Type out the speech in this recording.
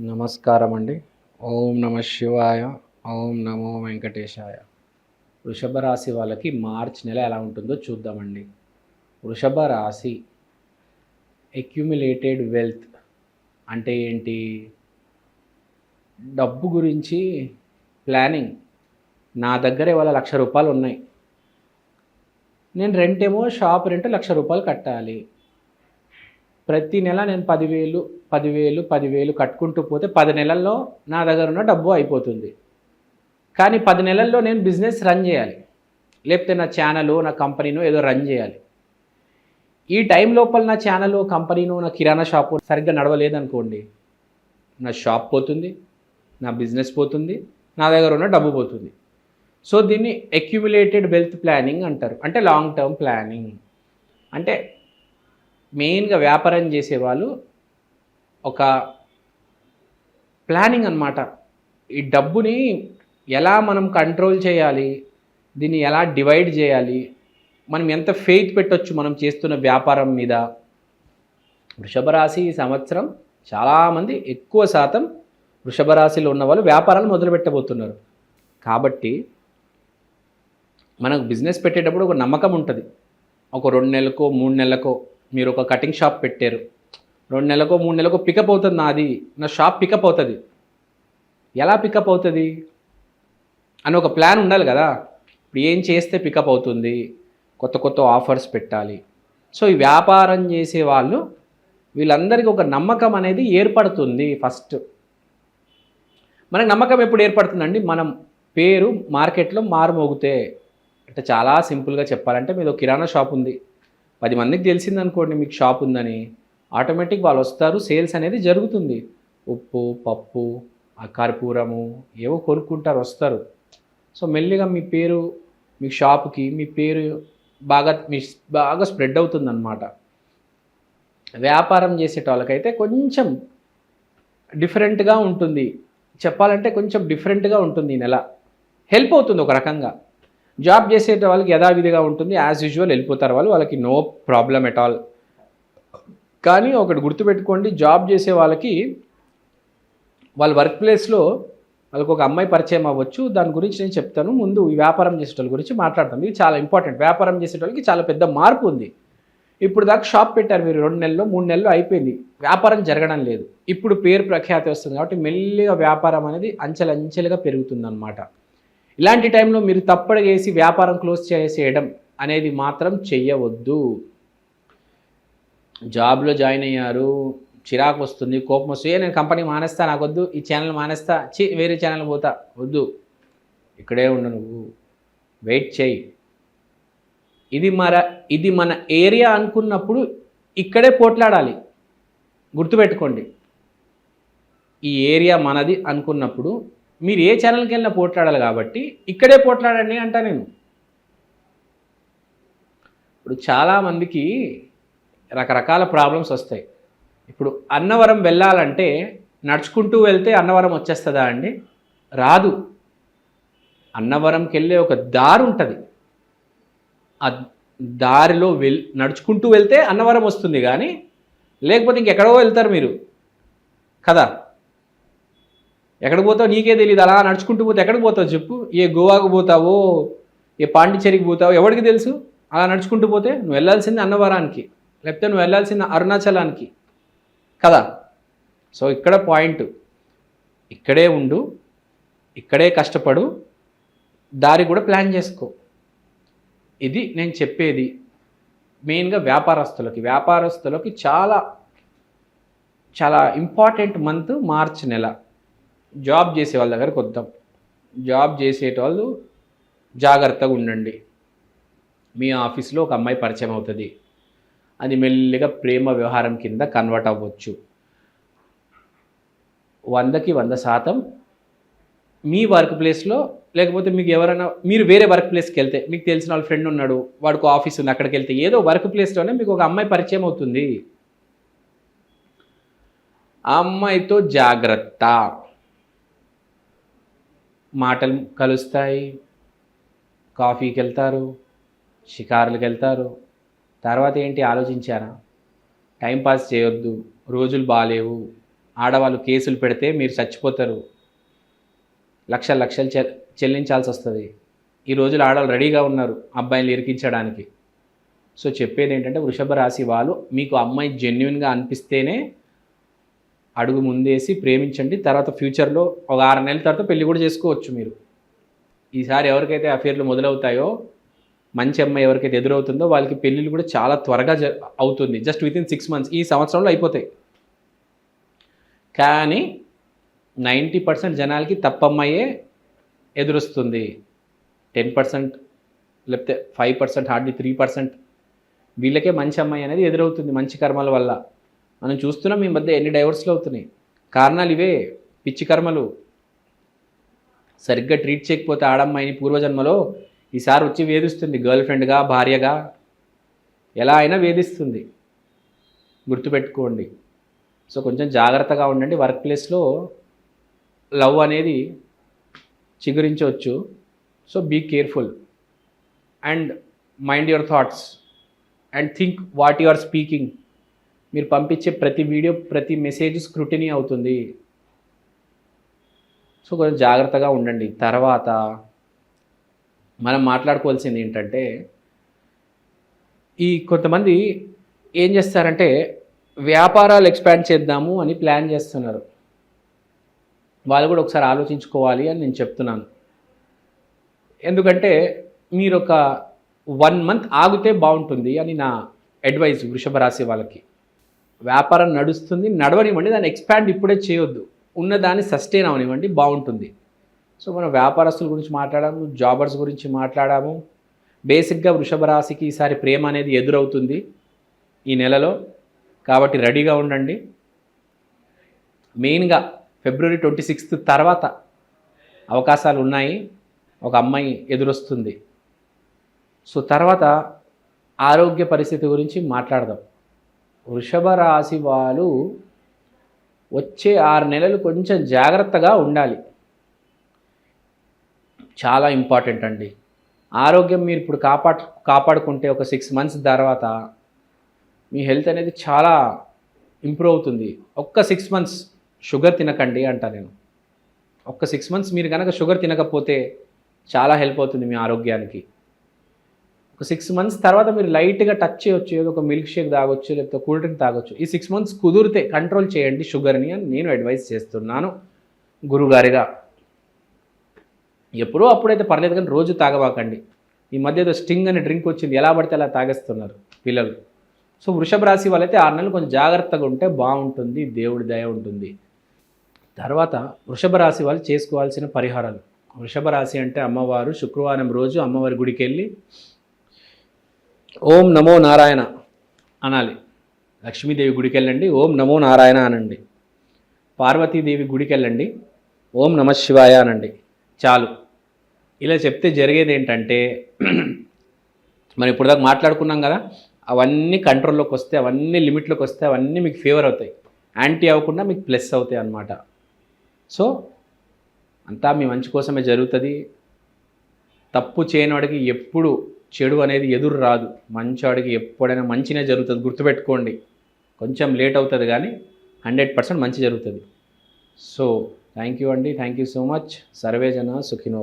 నమస్కారం అండి ఓం నమ శివాయ ఓం నమో వెంకటేశాయ. వృషభ రాశి వాళ్ళకి మార్చ్ నెల ఎలా ఉంటుందో చూద్దామండి. వృషభ రాశి ఎక్యుమిలేటెడ్ వెల్త్ అంటే ఏంటి? డబ్బు గురించి ప్లానింగ్ నా దగ్గర ఇవాళ లక్ష రూపాయలు ఉన్నాయి. నేను రెంట్ ఏమో షాప్ రెంట్ లక్ష రూపాయలు కట్టాలి. ప్రతి నెల నేను పదివేలు పదివేలు పదివేలు కట్టుకుంటూ పోతే పది నెలల్లో నా దగ్గర ఉన్న డబ్బు అయిపోతుంది. కానీ పది నెలల్లో నేను బిజినెస్ రన్ చేయాలి. లేకపోతే నా ఛానల్ నా కంపెనీను ఏదో రన్ చేయాలి. ఈ టైం లోపల నా ఛానల్ కంపెనీను నా కిరాణా షాపు సరిగ్గా నడవలేదనుకోండి నా షాప్ పోతుంది నా బిజినెస్ పోతుంది నా దగ్గర ఉన్న డబ్బు పోతుంది. సో దీన్ని అక్యుములేటెడ్ వెల్త్ ప్లానింగ్ అంటారు. అంటే లాంగ్ టర్మ్ ప్లానింగ్ అంటే మెయిన్గా వ్యాపారం చేసేవాళ్ళు ఒక ప్లానింగ్ అన్నమాట. ఈ డబ్బుని ఎలా మనం కంట్రోల్ చేయాలి? దీన్ని ఎలా డివైడ్ చేయాలి? మనం ఎంత ఫెయిత్ పెట్టొచ్చు మనం చేస్తున్న వ్యాపారం మీద? వృషభ రాశి ఈ సంవత్సరం చాలామంది ఎక్కువ శాతం వృషభ రాశిలో ఉన్న వాళ్ళు వ్యాపారాలు మొదలు పెట్టబోతున్నారు. కాబట్టి మనకు బిజినెస్ పెట్టేటప్పుడు ఒక నమ్మకం ఉంటుంది. ఒక రెండు నెలలకో మూడు నెలలకో మీరు ఒక కటింగ్ షాప్ పెట్టారు. రెండు నెలలకో మూడు నెలలకో పికప్ అవుతుంది నాది. నా షాప్ పికప్ అవుతుంది. ఎలా పికప్ అవుతుంది? అని ఒక ప్లాన్ ఉండాలి కదా. ఇప్పుడు ఏం చేస్తే పికప్ అవుతుంది? కొత్త కొత్త ఆఫర్స్ పెట్టాలి. సో ఈ వ్యాపారం చేసే వాళ్ళు వీళ్ళందరికీ ఒక నమ్మకం అనేది ఏర్పడుతుంది ఫస్ట్ మనకు నమ్మకం ఎప్పుడు ఏర్పడుతుందండి? మనం పేరు మార్కెట్లో మారుమోగితే. అంటే చాలా సింపుల్గా చెప్పాలంటే మీరు ఒక కిరాణా షాప్ ఉంది. పది మందికి తెలిసిందనుకోండి మీకు షాప్ ఉందని ఆటోమేటిక్ వాళ్ళు వస్తారు సేల్స్ అనేది జరుగుతుంది. ఉప్పు పప్పు ఆ కర్పూరము ఏవో కొనుక్కుంటారు వస్తారు. సో మెల్లిగా మీ పేరు మీ షాప్కి మీ పేరు బాగా మీ బాగా స్ప్రెడ్ అవుతుందన్నమాట. వ్యాపారం చేసేటోళ్ళకైతే కొంచెం డిఫరెంట్గా ఉంటుంది. చెప్పాలంటే కొంచెం డిఫరెంట్గా ఉంటుంది ఈ నెల. హెల్ప్ అవుతుంది ఒక రకంగా. జాబ్ చేసే వాళ్ళకి యథావిధిగా ఉంటుంది. యాజ్ యూజువల్ వెళ్ళిపోతారు వాళ్ళు. వాళ్ళకి నో ప్రాబ్లం ఎట్ ఆల్ కానీ ఒకటి గుర్తుపెట్టుకోండి జాబ్ చేసే వాళ్ళకి వాళ్ళ వర్క్ ప్లేస్లో వాళ్ళకి ఒక అమ్మాయి పరిచయం అవ్వచ్చు. దాని గురించి నేను చెప్తాను. ముందు ఈ వ్యాపారం చేసేటోళ్ళ గురించి మాట్లాడతాను ఇది చాలా ఇంపార్టెంట్ వ్యాపారం చేసేటోళ్ళకి చాలా పెద్ద మార్పు ఉంది. ఇప్పుడు దాకా షాప్ పెట్టారు మీరు రెండు నెలలు మూడు నెలలు అయిపోయింది. వ్యాపారం జరగడం లేదు. ఇప్పుడు పేరు ప్రఖ్యాతి వస్తుంది కాబట్టి మెల్లిగా వ్యాపారం అనేది అంచెలంచెలుగా పెరుగుతుందన్నమాట. ఇలాంటి టైంలో మీరు తప్పడగేసి వ్యాపారం క్లోజ్ చేసేయడం అనేది మాత్రం చెయ్యవద్దు. జాబ్లో జాయిన్ అయ్యారు చిరాకు వస్తుంది కోపం వస్తుంది. నేను కంపెనీ మానేస్తా నాకు వద్దు ఈ ఛానల్ మానేస్తా చి వేరే ఛానల్ పోతా వద్దు. ఇక్కడే ఉండు నువ్వు వెయిట్ చేయి ఇది మన ఇది మన ఏరియా అనుకున్నప్పుడు ఇక్కడే పోట్లాడాలి. గుర్తుపెట్టుకోండి. ఈ ఏరియా మనది అనుకున్నప్పుడు మీరు ఏ ఛానల్కి వెళ్ళినా పోట్లాడాలి కాబట్టి ఇక్కడే పోట్లాడండి అంటా నేను. ఇప్పుడు చాలామందికి రకరకాల ప్రాబ్లమ్స్ వస్తాయి. ఇప్పుడు అన్నవరం వెళ్ళాలంటే నడుచుకుంటూ వెళ్తే అన్నవరం వచ్చేస్తుందా అండి? రాదు. అన్నవరంకి వెళ్ళే ఒక దారి ఉంటుంది. ఆ దారిలో వెల్ నడుచుకుంటూ వెళ్తే అన్నవరం వస్తుంది కానీ లేకపోతే ఇంకెక్కడో వెళ్తారు మీరు. కదా? ఎక్కడికి పోతావు? నీకే తెలియదు అలా నడుచుకుంటూ పోతే ఎక్కడికి పోతావు చెప్పు? ఏ గోవాకు పోతావో? ఏ పాండిచ్చేరికి పోతావో? ఎవరికి తెలుసు? అలా నడుచుకుంటూ పోతే నువ్వు వెళ్ళాల్సింది అన్నవరానికి లేకపోతే నువ్వు వెళ్ళాల్సింది అరుణాచలానికి. కదా? సో ఇక్కడ పాయింట్. ఇక్కడే ఉండు. ఇక్కడే కష్టపడు. దారి కూడా ప్లాన్ చేసుకో. ఇది నేను చెప్పేది మెయిన్గా వ్యాపారస్తులకి. వ్యాపారస్తులకి చాలా చాలా ఇంపార్టెంట్ మంత్ మార్చ్ నెల. జాబ్ చేసే వాళ్ళ దగ్గరకు వద్దాం జాబ్ చేసేటోళ్ళు జాగ్రత్తగా ఉండండి. మీ ఆఫీస్లో ఒక అమ్మాయి పరిచయం అవుతుంది. అది మెల్లిగా ప్రేమ వ్యవహారం కింద కన్వర్ట్ అవ్వచ్చు. వందకి వంద శాతం మీ వర్క్ ప్లేస్లో లేకపోతే మీకు ఎవరైనా మీరు వేరే వర్క్ ప్లేస్కి వెళ్తే మీకు తెలిసిన వాళ్ళ ఫ్రెండ్ ఉన్నాడు వాడికి ఆఫీస్ ఉంది అక్కడికి వెళ్తే ఏదో వర్క్ ప్లేస్లోనే మీకు ఒక అమ్మాయి పరిచయం అవుతుంది. ఆ అమ్మాయితో జాగ్రత్త. మాటలు కలుస్తాయి. కాఫీకి వెళ్తారు షికారులకు వెళ్తారు తర్వాత ఏంటి ఆలోచించారా టైంపాస్ చేయొద్దు రోజులు బాగాలేవు ఆడవాళ్ళు కేసులు పెడితే మీరు చచ్చిపోతారు. లక్ష లక్షలు చె చెల్లించాల్సి వస్తుంది ఈ రోజులు ఆడవాళ్ళు రెడీగా ఉన్నారు అబ్బాయిని ఇరికించడానికి. సో చెప్పేది ఏంటంటే వృషభ రాశి వాళ్ళు మీకు అమ్మాయి జెన్యున్గా అనిపిస్తేనే అడుగు ముందేసి ప్రేమించండి. తర్వాత ఫ్యూచర్లో ఒక ఆరు నెలల తర్వాత పెళ్ళి కూడా చేసుకోవచ్చు మీరు. ఈసారి ఎవరికైతే అఫేర్లు మొదలవుతాయో మంచి అమ్మాయి ఎవరికైతే ఎదురవుతుందో వాళ్ళకి పెళ్ళిళ్ళు కూడా చాలా త్వరగా జ అవుతుంది. Just within six months ఈ సంవత్సరంలో అయిపోతాయి. కానీ నైంటీ పర్సెంట్ జనాలకి తప్పమ్మాయే ఎదురొస్తుంది. టెన్ పర్సెంట్ లేకపోతే five percent hardly three percent వీళ్ళకే మంచి అమ్మాయి అనేది ఎదురవుతుంది మంచి కర్మల వల్ల. మనం చూస్తున్నాం ఈ మధ్య ఎన్ని డైవర్స్లు అవుతున్నాయి. కారణాలు ఇవే పిచ్చి కర్మలు. సరిగ్గా ట్రీట్ చేయకపోతే ఆడమ్మాయిని పూర్వజన్మలో ఈసారి వచ్చి వేధిస్తుంది. గర్ల్ ఫ్రెండ్గా భార్యగా. ఎలా అయినా వేధిస్తుంది. గుర్తుపెట్టుకోండి. సో కొంచెం జాగ్రత్తగా ఉండండి. వర్క్ ప్లేస్లో లవ్ అనేది చిగురించవచ్చు. So be careful and mind your thoughts and think what you are speaking మీరు పంపించే ప్రతి వీడియో ప్రతి మెసేజ్ స్క్రూటినీ అవుతుంది. సో కొంచెం జాగ్రత్తగా ఉండండి. తర్వాత మనం మాట్లాడుకోవాల్సింది ఏంటంటే ఈ కొంతమంది ఏం చేస్తారంటే వ్యాపారాలు ఎక్స్పాండ్ చేద్దాము అని ప్లాన్ చేస్తున్నారు. వాళ్ళు కూడా ఒకసారి ఆలోచించుకోవాలి అని నేను చెప్తున్నాను. ఎందుకంటే మీరు ఒక వన్ మంత్ ఆగితే బాగుంటుంది అని నా అడ్వైజ్ వృషభ రాశి వాళ్ళకి. వ్యాపారం నడుస్తుంది నడవనివ్వండి దాన్ని ఎక్స్పాండ్ ఇప్పుడే చేయొద్దు. ఉన్నదాన్ని సస్టైన్ అవనివ్వండి బాగుంటుంది. సో మనం వ్యాపారస్తుల గురించి మాట్లాడాము జాబర్స్ గురించి మాట్లాడాము. బేసిక్గా వృషభ రాశికి ఈసారి ప్రేమ అనేది ఎదురవుతుంది ఈ నెలలో. కాబట్టి రెడీగా ఉండండి. మెయిన్గా ఫిబ్రవరి ట్వంటీ సిక్స్త్ తర్వాత అవకాశాలు ఉన్నాయి. ఒక అమ్మాయి ఎదురొస్తుంది. సో తర్వాత ఆరోగ్య పరిస్థితి గురించి మాట్లాడదాం. వృషభ రాశి వాళ్ళు వచ్చే ఆరు నెలలు కొంచెం జాగ్రత్తగా ఉండాలి. చాలా ఇంపార్టెంట్ అండి. ఆరోగ్యం మీరు ఇప్పుడు కాపాడు కాపాడుకుంటే ఒక సిక్స్ మంత్స్ తర్వాత మీ హెల్త్ అనేది చాలా ఇంప్రూవ్ అవుతుంది. ఒక్క సిక్స్ మంత్స్ షుగర్ తినకండి అంట నేను. ఒక్క సిక్స్ మంత్స్ మీరు కనుక షుగర్ తినకపోతే చాలా హెల్ప్ అవుతుంది మీ ఆరోగ్యానికి. ఒక సిక్స్ మంత్స్ తర్వాత మీరు లైట్గా టచ్ చేయొచ్చు ఏదో ఒక మిల్క్ షేక్ తాగొచ్చు లేకపోతే కూల్ డ్రింక్ తాగొచ్చు. ఈ సిక్స్ మంత్స్ కుదిరితే కంట్రోల్ చేయండి షుగర్ని అని నేను అడ్వైస్ చేస్తున్నాను గురుగారిగా. ఎప్పుడో అప్పుడైతే పర్లేదు కానీ రోజు తాగబాకండి. ఈ మధ్య ఏదో స్టింగ్ అనే డ్రింక్ వచ్చింది ఎలా పడితే అలా తాగేస్తున్నారు పిల్లలు. సో వృషభ రాశి వాళ్ళైతే ఆరు నెలలు కొంచెం జాగ్రత్తగా ఉంటే బాగుంటుంది దేవుడి దయ ఉంటుంది. తర్వాత వృషభ రాశి వాళ్ళు చేసుకోవాల్సిన పరిహారాలు. వృషభ రాశి అంటే అమ్మవారు శుక్రవారం రోజు అమ్మవారి గుడికి వెళ్ళి ఓం నమో నారాయణ అనాలి. లక్ష్మీదేవి గుడికి వెళ్ళండి ఓం నమో నారాయణ అనండి. పార్వతీదేవి గుడికి వెళ్ళండి ఓం నమ శివాయ అనండి. చాలు. ఇలా చెప్తే జరిగేది ఏంటంటే మనం ఇప్పుడు దాకా మాట్లాడుకున్నాం కదా అవన్నీ కంట్రోల్లోకి వస్తే అవన్నీ లిమిట్లోకి వస్తే అవన్నీ మీకు ఫేవర్ అవుతాయి. యాంటీ అవ్వకుండా మీకు ప్లస్ అవుతాయి అన్నమాట. సో అంతా మీ మంచి కోసమే జరుగుతుంది. తప్పు చేయనివాడికి ఎప్పుడు చెడు అనేది ఎదురు రాదు. మంచివాడికి ఎప్పుడైనా మంచినే జరుగుతుంది. గుర్తుపెట్టుకోండి. కొంచెం లేట్ అవుతుంది కానీ హండ్రెడ్ పర్సెంట్ మంచి జరుగుతుంది. సో థ్యాంక్ యూ అండి. Thank you so much. సర్వేజన సుఖినో